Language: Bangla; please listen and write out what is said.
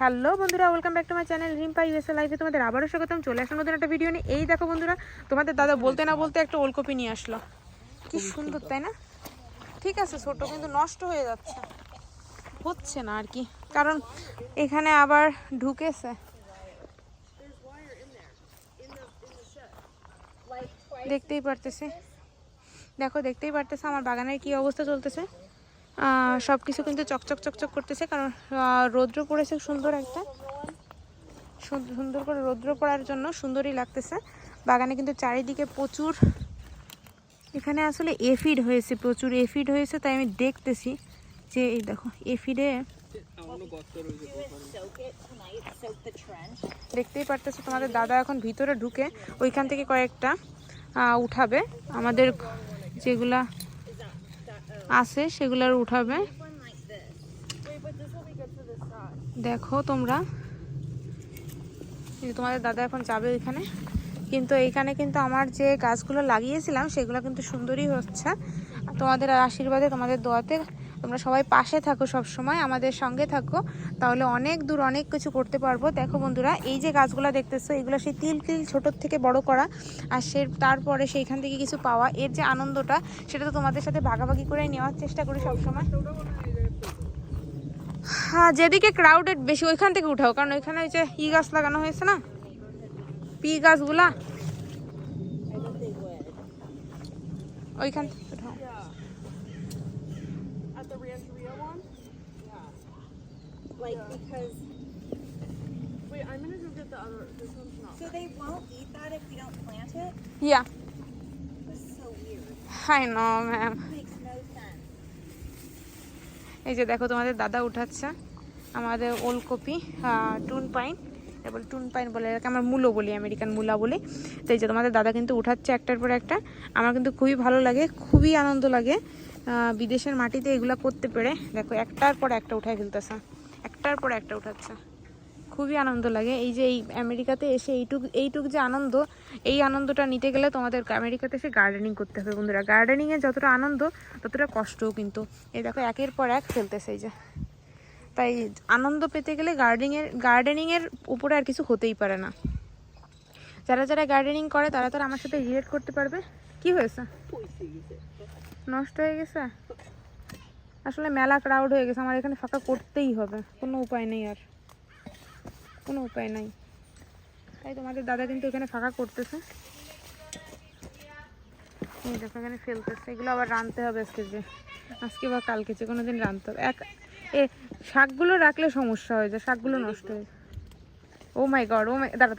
হ্যালো বন্ধুরা welcome back to my channel Rimpa USA লাইভে তোমাদের আবারও স্বাগতম। চলে আসলাম নতুন একটা ভিডিও নিয়ে। এই দেখো বন্ধুরা তোমাদের দাদা বলতে না বলতে একটা ওলকপি নিয়ে আসলো। কি সুন্দর তাই না? ঠিক আছে ছোট কিন্তু নষ্ট হয়ে যাচ্ছে। হচ্ছে না আর কি। কারণ এখানে আবার ঢুকেছে। দেখতেই পারতেছি। দেখো দেখতেই পারতেছে আমার বাগানের কি অবস্থা চলতেছে? সব কিছু কিন্তু চকচক চকচক করতেছে, কারণ রৌদ্র পড়েছে সুন্দর একটা। সুন- সুন্দর করে রৌদ্র পড়ার জন্য সুন্দরই লাগতেছে। বাগানে কিন্তু চারিদিকে প্রচুর, এখানে আসলে এফিড হয়েছে, প্রচুর এফিড হয়েছে, তাই আমি দেখতেছি যে, এই দেখো, এফিডে দেখতেই পারতেছো তোমাদের দাদা এখন ভিতরে ঢুকে ওইখান থেকে কয়েকটা উঠাবে। আমাদের যেগুলা আছে, সেগুলোর উঠাবে। দেখো তোমরা। তোমাদের দাদা এখন যাবে ওইখানে কিন্তু এইখানে কিন্তু আমার যে গাছগুলো লাগিয়েছিলাম, সেগুলো কিন্তু সুন্দরই হচ্ছে। তোমাদের আশীর্বাদে তোমাদের দোয়াতে তোমরা সবাই পাশে থাকো সব সময় আমাদের সঙ্গে থাকো, তাহলে অনেক দূর অনেক কিছু করতে পারব। দেখো বন্ধুরা, এই যে গাছগুলো দেখতেছো, এগুলো সেই তিল তিল ছোটোর থেকে বড় করা, আর সে তারপরে সেইখান থেকে কিছু পাওয়া। এর যে আনন্দটা, সেটা তো তোমাদের সাথে ভাগাভাগি করে নেওয়ার চেষ্টা করি সবসময়। হ্যাঁ যেদিকে ক্রাউডেড বেশি, ওইখান থেকে উঠাও, কারণ ওইখানে ওই যে ই গাছ লাগানো হয়েছে না? পি গাছগুলা? ওইখান থেকে the Rancheria one? Yeah. Like yeah. because Wait, I'm gonna go get the other. This one's not. so they won't eat that if we don't plant it. Yeah This is so weird. Hi no ma'am Makes no sense. এই যে দেখো তোমাদের দাদা উঠাচ্ছে আমাদের ওলকপি টুন পাইন তারপর টুন পাইন বলে এটাকে আমরা মূলো বলি আমেরিকান মূলা বলি তো এই যে তোমাদের দাদা কিন্তু উঠাচ্ছে একটার পর একটা আমার কিন্তু খুবই ভালো লাগে খুবই আনন্দ লাগে বিদেশের মাটিতে এগুলো করতে পেরে দেখো একটার পর একটা উঠায় ফেলতেছে। একটার পর একটা উঠাচ্ছে। খুবই আনন্দ লাগে। এই যে এই আমেরিকাতে এসে এইটুক এইটুক যে আনন্দ, এই আনন্দটা নিতে গেলে তোমাদের আমেরিকাতে এসে গার্ডেনিং করতে হবে বন্ধুরা। গার্ডেনিংয়ে যতটা আনন্দ, ততটা কষ্টও কিন্তু। এই দেখো একের পর এক ফেলতেছে এই যে। তাই আনন্দ পেতে গেলে গার্ডেনিংয়ের গার্ডেনিংয়ের উপরে আর কিছু হতেই পারে না। যারা যারা গার্ডেনিং করে, তারা তারা আমার সাথে রিলেট করতে পারবে। কি হয়েছে? নষ্ট হয়ে গেছে? আসলে মেলা ক্রাউড হয়ে গেছে, আমার এখানে ফাঁকা করতেই হবে। কোনো উপায় নেই আর। কোনো উপায় নাই। তাই তোমাদের দাদা কিন্তু এখানে ফাঁকা করতেছে। দেখো এখানে ফেলতেছে। এগুলো আবার রানতে হবে আজকে যে। আজকে বা কালকে যে কোনো দিন রানতে হবে। এক এ, শাকগুলো রাখলে সমস্যা হয়ে যায় শাকগুলো নষ্ট হয়ে ও মাই গড ও মাই দাঁড়া দাঁড়া।